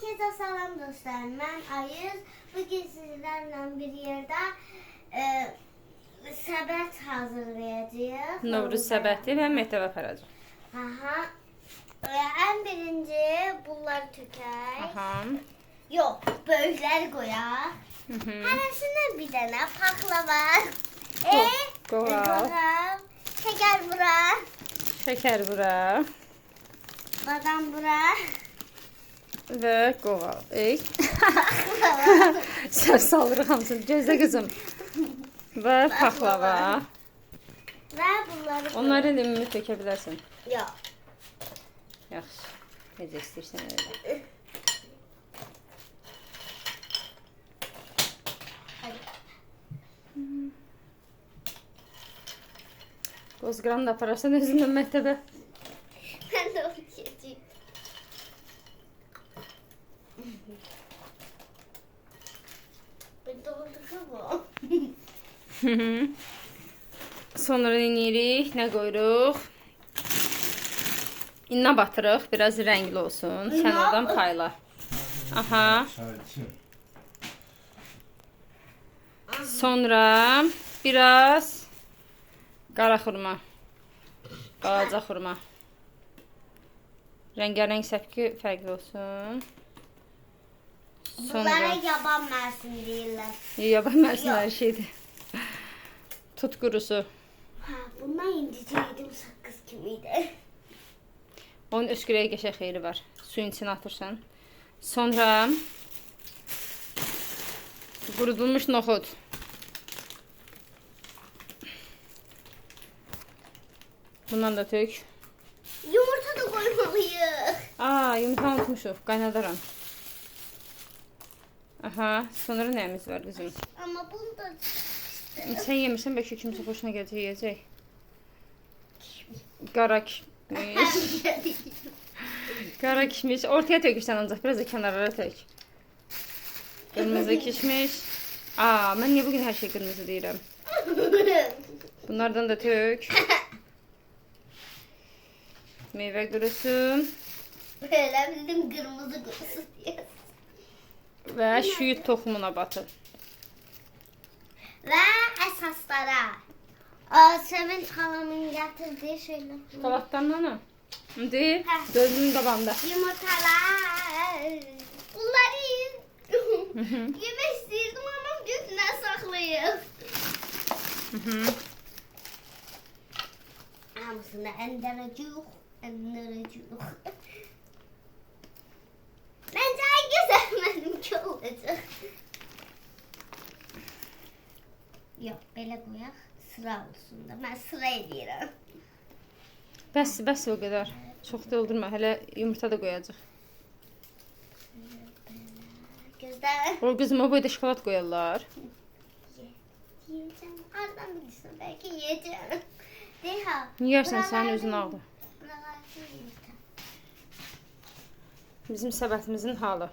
Herkese selam dostlar. Ben Ayız. Bugün sizlerle bir yerde e, səbət hazırlayacağız. Novruz səbəti və məktəbə aparacaq. Aha. E, en birinci bunları tökək. Aha. Yok, böyüklər qoyaq. Hı -hı. Hərəsində bir dənə paxlava. E, qoyaq. qoyaq. Şəkər bura. Şəkər bura Badam bura. Və qoval. Ey. Sən salırıq hamısını. Gözlə qızım. Və paxlava. Və bunları Onları limoni tökə bilərsən. Yok. Yaxşı. Necə istəyirsən elə. Hadi. Qozqıranı da apararsan özündən məktəbə. Sonra nə edirik? Nə qoyuruq? İnna batırıq, biraz rəngli olsun. Sən oradan payla. Aha. Sonra biraz qara xurma. Balaca xurma. Rəngarəng səpki fərqli olsun. Bunlara Sonra yaban mersin deyirlər. yaban mərsin hər şeydir. Tut qurusu. Ha, bundan indicə yedim sakız kimiydi. Onun öskürəyə qəşəng xeyri var. Suyun içinə atırsan. Sonra qurudulmuş noxud. Bundan da tök. Yumurta da koymalıyıq. Aa, yumurta unutmuşuq. Qaynadaram. Aha, sonra nəyimiz var qızım? Ama bunu da Sən yemirsən, bəlkə kimsə xoşuna gələcək, yeyəcək. Qara kişmiş. Qara kişmiş. Ortaya tökürsən ancaq, biraz da kənarlara tök. Qırmızı kişmiş. Aa, mən niyə bugün hər şey qırmızı deyirəm? Bunlardan da tök. Meyvə qurusu Böyle bildim kırmızı kurusu diye. və şüyüd toxumuna batır. Ve esaslara. Aa, Sevinç halamın getirdiği şeyler. Şokoladdan nə? İndi Hə. gözünün qabağında. Yumurtalar. Bunları. Yemek istiyordum ama. Hı -hı. Hamısını enderacık. Enderacık. Yok böyle koyak sıra olsun da ben sıra ediyorum. Bəs, bəs o qədər. Çox doldurma. Hələ yumurta da qoyacaq. Gözler O o boyda şokolad qoyarlar. yiyeceğim. Ardan bilirsin belki yiyeceğim. Deha. Yeyərsən sənin özün yiyeceğim. Bizim səbətimizin halı.